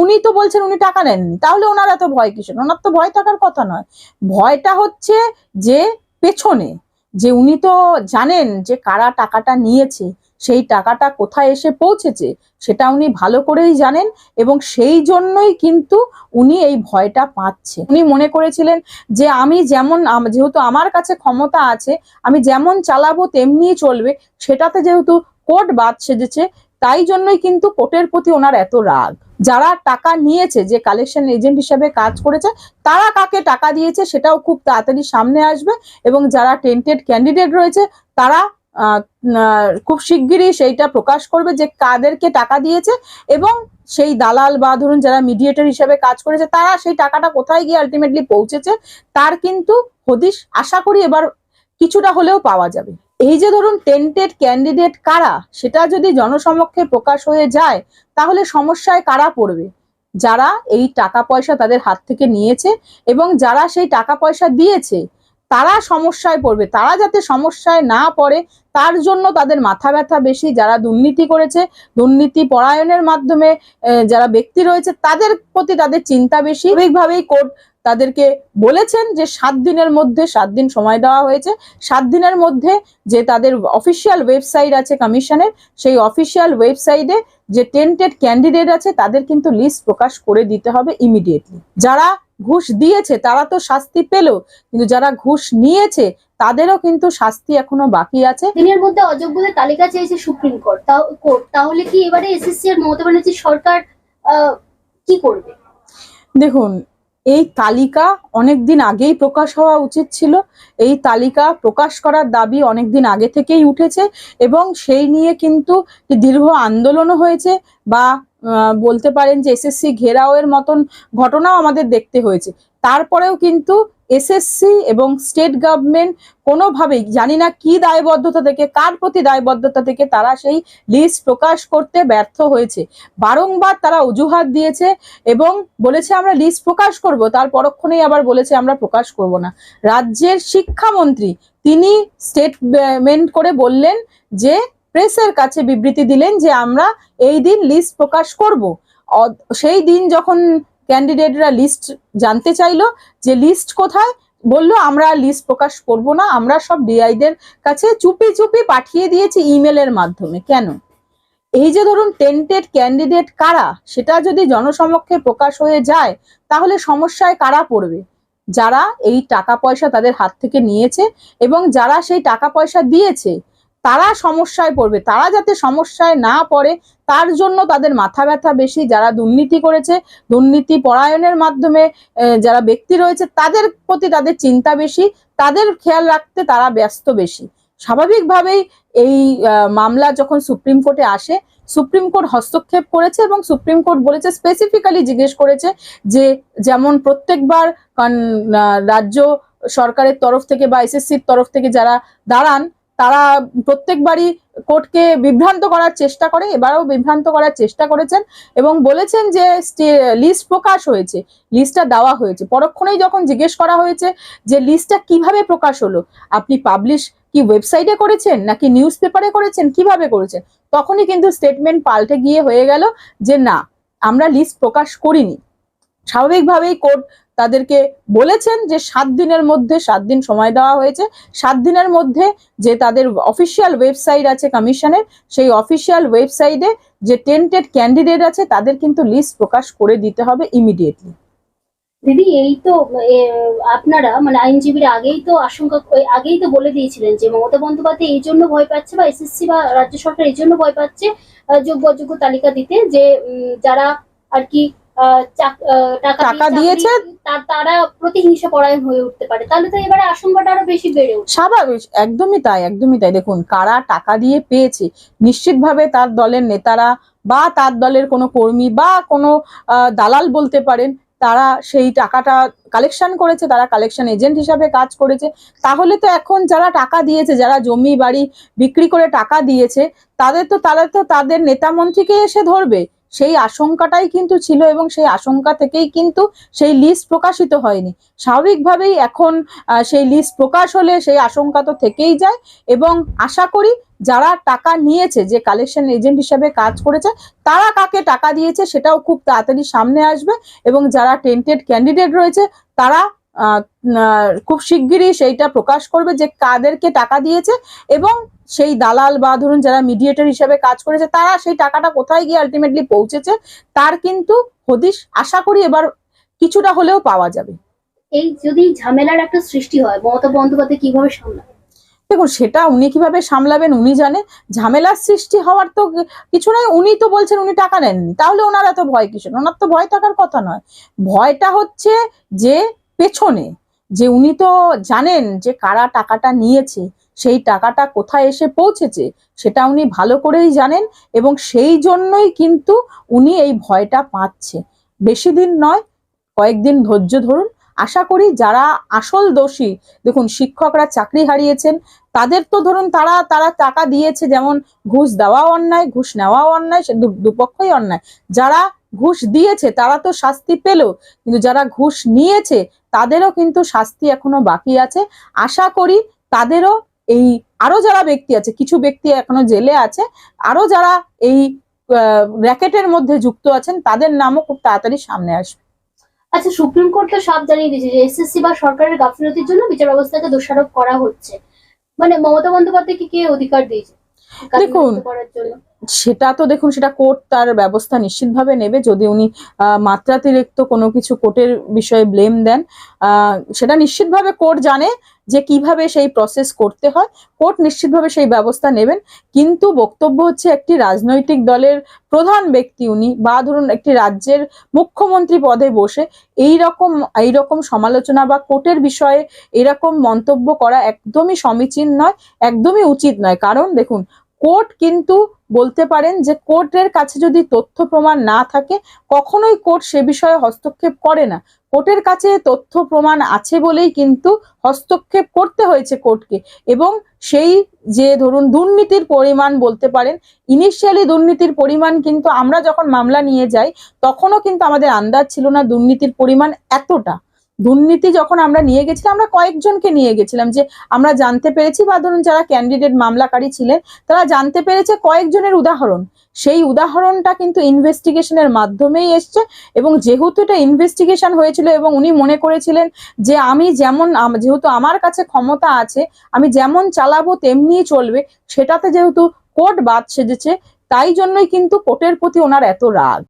উনি তো বলছেন উনি টাকা নেননি। তাহলে ওনার এত ভয় কিসের? ওনার তো ভয় থাকার কথা নয়। ভয়টা হচ্ছে যে পেছনে, যে উনি তো জানেন যে কারা টাকাটা নিয়েছে, সেই টাকাটা কোথায় এসে পৌঁছেছে, সেটা উনি ভালো করেই জানেন এবং সেই জন্যই কিন্তু উনি এই ভয়টা পাচ্ছে। উনি মনে করেছিলেন যে আমি যেমন যেহেতু আমার কাছে ক্ষমতা আছে, আমি যেমন চালাবো তেমনিই চলবে, সেটাতে যেহেতু কোর্ট বাদ সেজেছে তাই জন্যই কিন্তু কোর্টের প্রতি ওনার এত রাগ। যারা টাকা নিয়েছে, যে কালেকশন এজেন্ট হিসেবে কাজ করেছে, তারা কাকে টাকা দিয়েছে সেটাও খুব তাড়াতাড়ি সামনে আসবে এবং যারা টেন্টেড ক্যান্ডিডেট রয়েছে, তারা খুব শিগগিরই সেইটা প্রকাশ করবে যে কাদেরকে টাকা দিয়েছে এবং সেই দালাল বা ধরুন যারা মিডিয়েটর হিসেবে কাজ করেছে, তারা সেই টাকাটা কোথায় গিয়ে আলটিমেটলি পৌঁছেছে, তার কিন্তু হদিশ আশা করি এবার কিছুটা হলেও পাওয়া যাবে। এই যে ধরুন টেন্টেড ক্যান্ডিডেট কারা, সেটা যদি জনসমক্ষে প্রকাশ হয়ে যায়, তাহলে সমস্যায় কারা পড়বে? যারা এই টাকা পয়সা তাদের হাত থেকে নিয়েছে এবং যারা সেই টাকা পয়সা দিয়েছে তারা সমস্যায় পড়বে, তারা যাতে সমস্যায় না পড়ে, তার জন্য তাদের মাথা ব্যথা বেশি, যারা দুর্নীতি করেছে, দুর্নীতি পরায়ণের মাধ্যমে যারা ব্যক্তি রয়েছে, তাদের প্রতি তাদের চিন্তা বেশি। স্বাভাবিকভাবেই কোর্ট তাদেরকে বলেছেন যে, সাত দিনের মধ্যে, সাত দিন সময় দেওয়া হয়েছে। সাত দিনের মধ্যে যে তাদের অফিসিয়াল ওয়েবসাইট আছে কমিশনের, সেই অফিসিয়াল ওয়েবসাইটে যে টেন্টেড ক্যান্ডিডেট আছে, তাদের কিন্তু লিস্ট প্রকাশ করে দিতে হবে ইমিডিয়েটলি। যারা ঘুষ দিয়েছে তারা তো শাস্তি পেল। কিন্তু যারা ঘুষ নিয়েছে তাদেরও কিন্তু শাস্তি এখনও বাকি আছে। দিনের মধ্যে অযোগ্যদের তালিকা চেয়েছে সুপ্রিম কোর্ট। তাও কোর্ট তাহলে কি এবারে এসএসসি এর মমতা ব্যানার্জি সরকার কি করবে? দেখুন এই তালিকা অনেক দিন আগেই প্রকাশ হওয়া উচিত ছিল। এই তালিকা প্রকাশ করার দাবি অনেক দিন আগে থেকেই উঠেছে এবং সেই নিয়ে কিন্তু দীর্ঘ আন্দোলনও হয়েছে বা বলতে পারেন যে এসএসসি ঘেরাওয়ের মতন ঘটনাও আমাদের দেখতে হয়েছে। তারপরেও কিন্তু এসএসসি এবং স্টেট গভর্নমেন্ট কোনোভাবেই জানি না কি দায়বদ্ধতা থেকে, কার প্রতি দায়বদ্ধতা থেকে তারা সেই লিস্ট প্রকাশ করতে ব্যর্থ হয়েছে। বারংবার তারা অজুহাত দিয়েছে এবং বলেছে আমরা লিস্ট প্রকাশ করব, তার পরক্ষণেই আবার বলেছে আমরা প্রকাশ করব না। রাজ্যের শিক্ষামন্ত্রী তিনি স্টেটমেন্ট করে বললেন যে প্রেসের কাছে বিবৃতি দিলেন যে আমরা এই দিন লিস্ট প্রকাশ করব। সেই দিন যখন ক্যান্ডিডেটরা লিস্ট জানতে চাইলো, যে লিস্ট কোথায়? বলল, আমরা লিস্ট প্রকাশ করব না, আমরা সব ডিআইদের কাছে চুপি চুপি পাঠিয়ে দিয়েছি ইমেলের মাধ্যমে। কেন? এই যে ধরুন টেন্টেড ক্যান্ডিডেট কারা? সেটা যদি জনসমক্ষে প্রকাশ হয়ে যায়, তাহলে সমস্যায় কারা পড়বে? যারা এই টাকা পয়সা তাদের হাত থেকে নিয়েছে এবং যারা সেই টাকা পয়সা দিয়েছে তারা সমস্যায় পড়বে, তারা যাতে সমস্যায় না পড়ে, তার জন্য তাদের মাথা ব্যথা বেশি, যারা দুর্নীতি করেছে, দুর্নীতি পরায়ণের মাধ্যমে যারা ব্যক্তি রয়েছে, তাদের প্রতি তাদের চিন্তা বেশি, তাদের খেয়াল রাখতে তারা ব্যস্ত বেশি। স্বাভাবিকভাবেই এই মামলা যখন সুপ্রিম কোর্টে আসে, সুপ্রিম কোর্ট হস্তক্ষেপ করেছে এবং সুপ্রিম কোর্ট বলেছে স্পেসিফিক্যালি জিজ্ঞেস করেছে যে, যেমন প্রত্যেকবার রাজ্য সরকারের তরফ থেকে বা এসএসসির তরফ থেকে যারা দাঁড়ান তারা প্রত্যেকবারই কোর্টকে বিভ্রান্ত করার চেষ্টা করে, এবারেও বিভ্রান্ত করার চেষ্টা করেছেন এবং বলেছেন যে লিস্ট প্রকাশ হয়েছে লিস্টটা দেওয়া হয়েছে। পরক্ষণেই যখন জিজ্ঞেস করা হয়েছে যে লিস্টটা কীভাবে প্রকাশ হলো, আপনি পাবলিশ কি ওয়েবসাইটে করেছেন নাকি নিউজ পেপারে করেছেন, কীভাবে করেছেন? তখনই কিন্তু স্টেটমেন্ট পাল্টে গিয়ে হয়ে গেল যে না, আমরা লিস্ট প্রকাশ করিনি। স্বাভাবিকভাবেই কোর্ট তাদেরকে বলেছেন যে সাত দিনের মধ্যে, সাত দিন সময় দেওয়া হয়েছে। সাত দিনের মধ্যে যে তাদের অফিসিয়াল ওয়েবসাইট আছে কমিশনের সেই অফিসিয়াল ওয়েবসাইটে যে টেন্টেড ক্যান্ডিডেট আছে, তাদের কিন্তু লিস্ট প্রকাশ করে দিতে হবে ইমিডিয়েটলি দিদি, এই তো আপনারা মানে আইনজীবীরা আগেই তো আশঙ্কা আগেই তো বলে দিয়েছিলেন যে মমতা বন্দ্যোপাধ্যায় এই জন্য ভয় পাচ্ছে বা এসএসসি বা রাজ্য সরকার এই জন্য ভয় পাচ্ছে যোগ্য অযোগ্য তালিকা দিতে যে যারা আর কি টাকা দিয়েছে। তারা প্রতিহিংসা পরায়ণ হয়ে উঠতে পারে। তাহলে তো এবারে আশঙ্কাটা আরও বেশি বেড়ে স্বাভাবিক একদমই তাই একদমই তাই। দেখুন কারা টাকা দিয়ে পেয়েছে নিশ্চিতভাবে তার দলের নেতারা বা তার দলের কোনো কর্মী বা কোনো দালাল বলতে পারেন তারা সেই টাকাটা কালেকশন করেছে তারা কালেকশন এজেন্ট হিসাবে কাজ করেছে। তাহলে তো এখন যারা টাকা দিয়েছে যারা জমি বাড়ি বিক্রি করে টাকা দিয়েছে তাদের তো তারা তো তাদের নেতা মন্ত্রীকে এসে ধরবে। সেই আশঙ্কাটাই কিন্তু ছিল এবং সেই আশঙ্কা থেকেই কিন্তু সেই লিস্ট প্রকাশিত হয়নি। স্বাভাবিকভাবেই এখন সেই লিস্ট প্রকাশ হলে সেই আশঙ্কা তো থেকেই যায় এবং আশা করি যারা টাকা নিয়েছে, যে কালেকশন এজেন্ট হিসাবে কাজ করেছে, তারা কাকে টাকা দিয়েছে সেটাও খুব তাড়াতাড়ি সামনে আসবে এবং যারা টেন্টেড ক্যান্ডিডেট রয়েছে, তারা খুব শিগগিরই সেইটা প্রকাশ করবে যে কাদেরকে টাকা দিয়েছে এবং সেই দালাল বা ধরুন যারা মিডিয়েটর হিসেবে কাজ করেছে তারা সেই টাকাটা কোথায় গিয়ে আলটিমেটলি পৌঁছেছে তার কিন্তু হদিশ আশা করি এবার কিছুটা হলেও পাওয়া যাবে। এই যদি ঝামেলার একটা সৃষ্টি হয় মমতা বন্দ্যোপাধ্যায় কীভাবে সামলাবে? দেখুন সেটা উনি কীভাবে সামলাবেন উনি জানে। ঝামেলার সৃষ্টি হওয়ার তো কিছু নয় উনি তো বলছেন উনি টাকা নেননি। তাহলে ওনার এত ভয় কিসের? ওনার তো ভয় থাকার কথা নয়। ভয়টা হচ্ছে যে পেছনে যে উনি তো জানেন যে কারা টাকাটা নিয়েছে, সেই টাকাটা কোথায় এসে পৌঁছেছে, সেটা উনি ভালো করেই জানেন এবং সেই জন্যই কিন্তু উনি এই ভয়টা পাচ্ছে। বেশি দিন নয়, কয়েকদিন ধৈর্য ধরুন। আশা করি যারা আসল দোষী, দেখুন, শিক্ষকরা চাকরি হারিয়েছেন, তাদের তো ধরুন তারা তারা টাকা দিয়েছে যেমন ঘুষ দেওয়াও অন্যায়, ঘুষ নেওয়াও অন্যায়, সে দুপক্ষই অন্যায়। যারা ঘুষ দিয়েছে তারা তো শাস্তি পেল। কিন্তু যারা ঘুষ নিয়েছে তাদেরও কিন্তু শাস্তি এখনও বাকি আছে। আশা করি তাদেরও এই আরও যারা ব্যক্তি আছে কিছু ব্যক্তি এখনও জেলে আছে আরও যারা এই র্যাকেটের মধ্যে যুক্ত আছেন তাদের নামও খুব তাড়াতাড়ি সামনে আসবে। আচ্ছা সুপ্রিম কোর্ট তো সাফ জানিয়ে দিয়েছে যে এসএসসি বা সরকারের গাফিলতির জন্য বিচার ব্যবস্থাকে দোষারোপ করা হচ্ছে। মানে মমতা বন্দ্যোপাধ্যায়কে কে অধিকার দিয়েছে? দেখুন, করার জন্য। সেটা তো দেখুন, সেটা কোর্ট তার ব্যবস্থা নিশ্চিতভাবে নেবে। যদি উনি মাত্রাতিরিক্ত কোনো কিছু কোর্টের বিষয়ে ব্লেম দেন সেটা নিশ্চিতভাবে কোর্ট জানে যে কীভাবে সেই প্রসেস করতে হয়। কোর্ট নিশ্চিতভাবে সেই ব্যবস্থা নেবেন। কিন্তু বক্তব্য হচ্ছে একটি রাজনৈতিক দলের প্রধান ব্যক্তি উনি বা ধরুন একটি রাজ্যের মুখ্যমন্ত্রী পদে বসে এই রকম এই রকম সমালোচনা বা কোর্টের বিষয়ে এরকম মন্তব্য করা একদমই সমীচীন নয়, একদমই উচিত নয়। কারণ দেখুন কোর্ট কিন্তু বলতে পারেন যে কোর্টের কাছে যদি তথ্য প্রমাণ না থাকে, কখনোই কোর্ট সে বিষয়ে হস্তক্ষেপ করে না। কোর্টের কাছে তথ্য প্রমাণ আছে বলেই কিন্তু হস্তক্ষেপ করতে হয়েছে কোর্টকে। এবং সেই যে ধরুন দুর্নীতির পরিমাণ বলতে পারেন ইনিশিয়ালি দুর্নীতির পরিমাণ কিন্তু আমরা যখন মামলা নিয়ে যাই, তখনও কিন্তু আমাদের আন্দাজ ছিল না দুর্নীতির পরিমাণ এতটা। দুর্নীতি যখন আমরা নিয়ে গেছিলাম, আমরা কয়েকজনকে নিয়ে গেছিলাম যে আমরা জানতে পেরেছি বা ধরুন যারা ক্যান্ডিডেট মামলাকারী ছিলেন, তারা জানতে পেরেছে কয়েকজনের উদাহরণ। সেই উদাহরণটা কিন্তু ইনভেস্টিগেশনের মাধ্যমেই এসছে এবং যেহেতু এটা ইনভেস্টিগেশন হয়েছিল এবং উনি মনে করেছিলেন যে আমি যেমন যেহেতু আমার কাছে ক্ষমতা আছে, আমি যেমন চালাবো তেমনি চলবে, সেটাতে যেহেতু কোর্ট বাদ সেজেছে, তাই জন্যই কিন্তু কোর্টের প্রতি ওনার এত রাগ।